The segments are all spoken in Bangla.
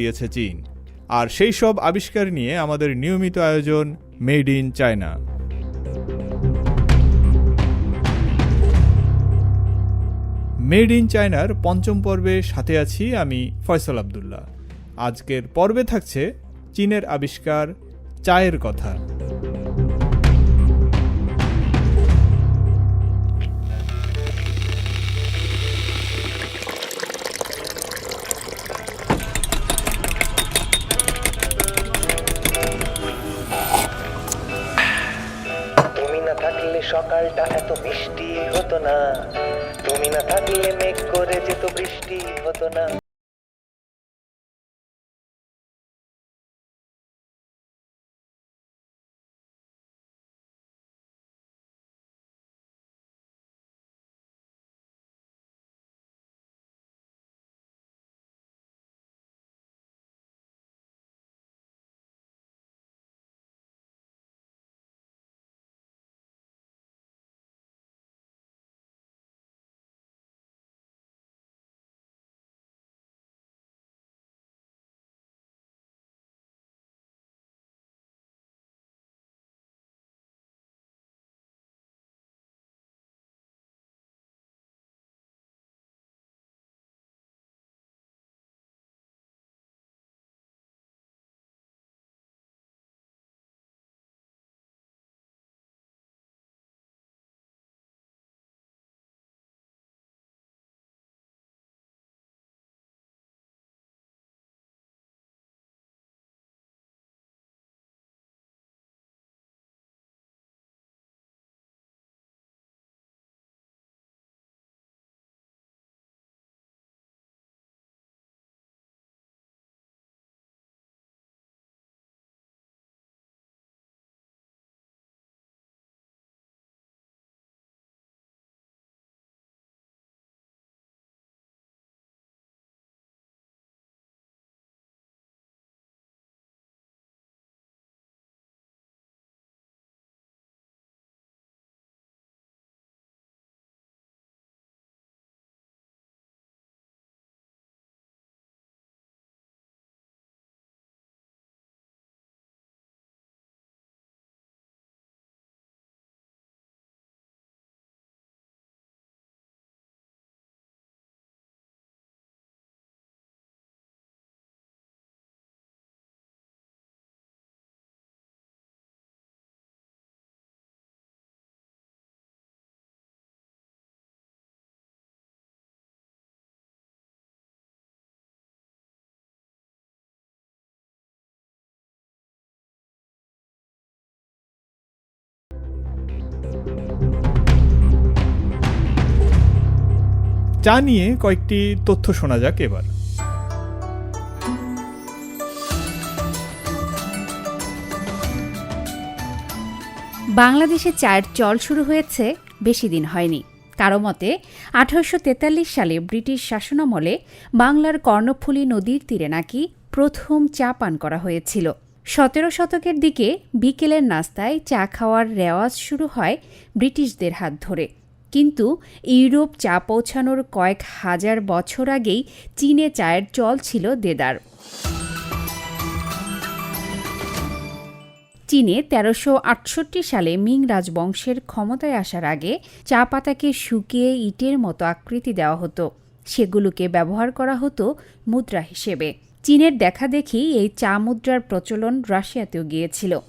দিয়েছে চীন। আর সেই সব আবিষ্কার নিয়ে আমাদের নিয়মিত আয়োজন made in China. Made in চায়নার পঞ্চম পর্বে সাথে আছি আমি ফয়সল আবদুল্লাহ। আজকের পর্বে থাকছে চীনের আবিষ্কার চায়ের কথা। সকালটা এত মিষ্টি হতো না। তুমি না থাকলে মেঘ করে যেত বৃষ্টি হতো না। চা নিয়ে কয়েকটি তথ্য শোনা যাক এবার। বাংলাদেশে চায়ের চল শুরু হয়েছে, বেশি দিন হয়নি। কারও মতে, আঠারোশো তেতাল্লিশ সালে ব্রিটিশ শাসনামলে বাংলার কর্ণফুলী নদীর তীরে নাকি প্রথম চা পান করা হয়েছিল। সতেরো শতকের দিকে বিকেলের নাস্তায় চা খাওয়ার রেওয়াজ শুরু হয় ব্রিটিশদের হাত ধরে। কিন্তু ইউরোপ চা পৌঁছানোর কয়েক হাজার বছর আগেই চীনে চায়ের চল ছিল দেদার। চীনে তেরোশো আটষট্টি সালে মিং রাজবংশের ক্ষমতায় আসার আগে চা পাতাকে শুকিয়ে ইটের মতো আকৃতি দেওয়া হতো। সেগুলোকে ব্যবহার করা হতো মুদ্রা হিসেবে। চীনের দেখা দেখি এই চা মুদ্রার প্রচলন রাশিয়াতেও গিয়েছিল।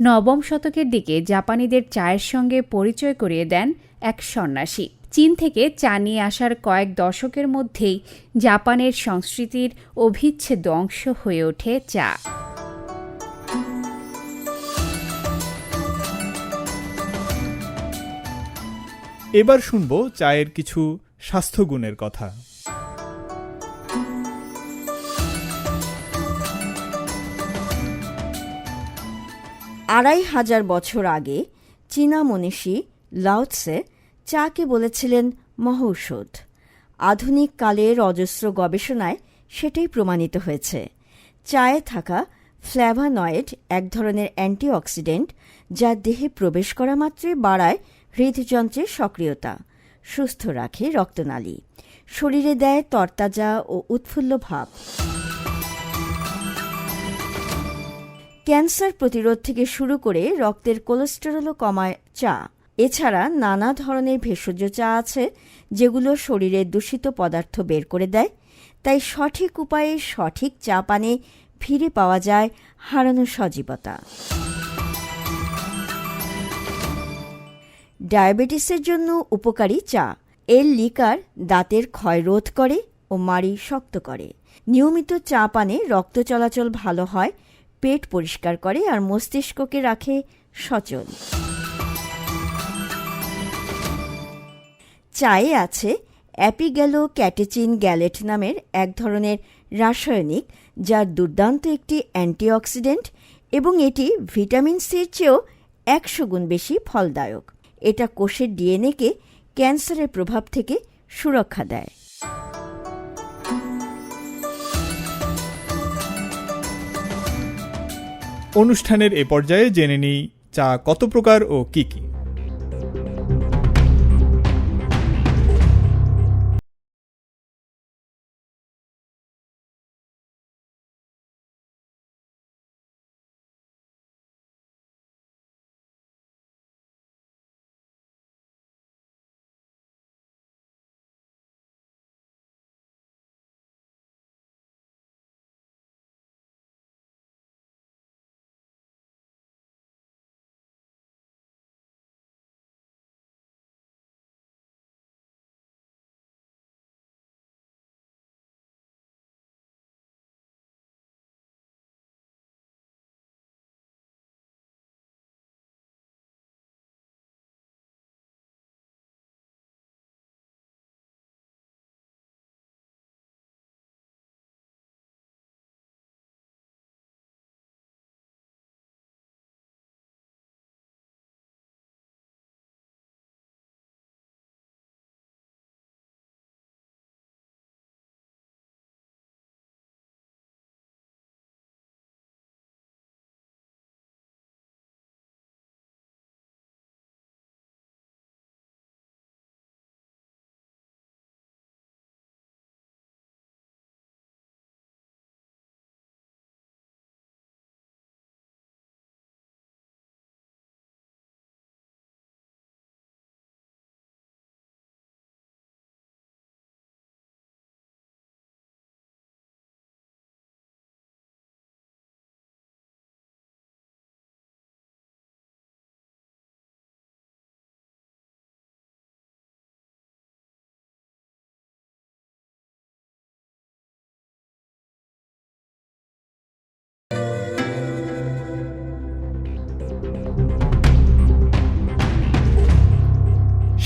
নবম শতকের দিকে জাপানিদের চায়ের সঙ্গে পরিচয় করিয়ে দেন এক সন্ন্যাসী। চীন থেকে চা নিয়ে আসার কয়েক দশকের মধ্যেই জাপানের সংস্কৃতির অভিচ্ছেদ্য অংশ হয়ে ওঠে চা। এবার শুনব চায়ের কিছু স্বাস্থ্যগুণের কথা। আড়াই হাজার বছর আগে চীনা মনীষী লাওৎসে চাকে বলেছিলেন মহৌষধ। আধুনিক কালের অজস্র গবেষণায় সেটাই প্রমাণিত হয়েছে। চায়ে থাকা ফ্ল্যাভানয়েড এক ধরনের অ্যান্টিঅক্সিডেন্ট যা দেহে প্রবেশ করা মাত্রই বাড়ায় হৃদযন্ত্রের সক্রিয়তা, সুস্থ রাখে রক্তনালী, শরীরে দেয় তরতাজা ও উৎফুল্ল ভাব। ক্যান্সার প্রতিরোধ থেকে শুরু করে রক্তের কোলেস্টেরলও কমায় চা। এছাড়া নানা ধরনের ভেষজ চা আছে, যেগুলো শরীরের দূষিত পদার্থ বের করে দেয়। তাই সঠিক উপায়ে সঠিক চা পানে ফিরে পাওয়া যায় হারানো সজীবতা। ডায়াবেটিসের জন্য উপকারী চা। এর লিকার দাঁতের ক্ষয় রোধ করে ও মাড়ি শক্ত করে। নিয়মিত চা পানে রক্ত চলাচল ভালো হয় পেট পরিষ্কার করে আর মস্তিষ্ককে রাখে সচল। চায়ে আছে অ্যাপিগ্যালো ক্যাটেচিন গ্যালেট নামের এক ধরনের রাসায়নিক যার দুর্দান্ত একটি অ্যান্টিঅক্সিডেন্ট এবং এটি ভিটামিন সির চেয়েও একশো গুণ বেশি ফলদায়ক। এটা কোষের ডিএনএকে ক্যান্সারের প্রভাব থেকে সুরক্ষা দেয়। অনুষ্ঠানের এ পর্যায়ে জেনে নিই চা কত প্রকার ও কী কি?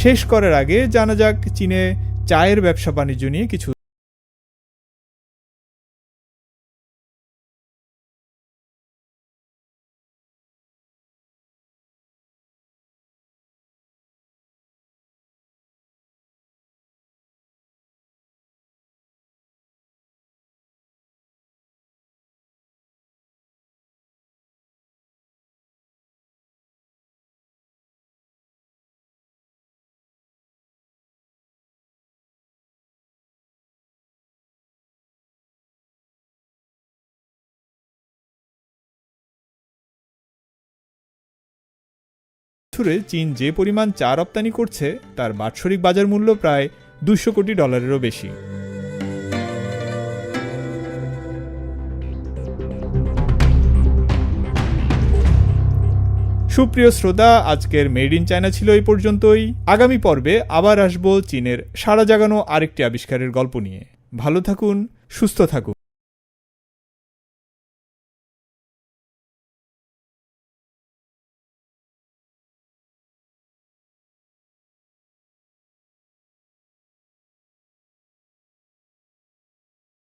শেষ করার আগে জানা যাক চীনে চায়ের ব্যবসা বাণিজ্য নিয়ে কিছু বছরে চীন যে পরিমাণ চা রপ্তানি করছে, তার বাৎসরিক বাজার মূল্য প্রায় দুশো কোটি ডলারেরও বেশি। সুপ্রিয় শ্রোতা, আজকের মেড ইন চায়না ছিল এই পর্যন্তই। আগামী পর্বে আবার আসব চীনের সারা জাগানো আরেকটি আবিষ্কারের গল্প নিয়ে। ভালো থাকুন, সুস্থ থাকুন।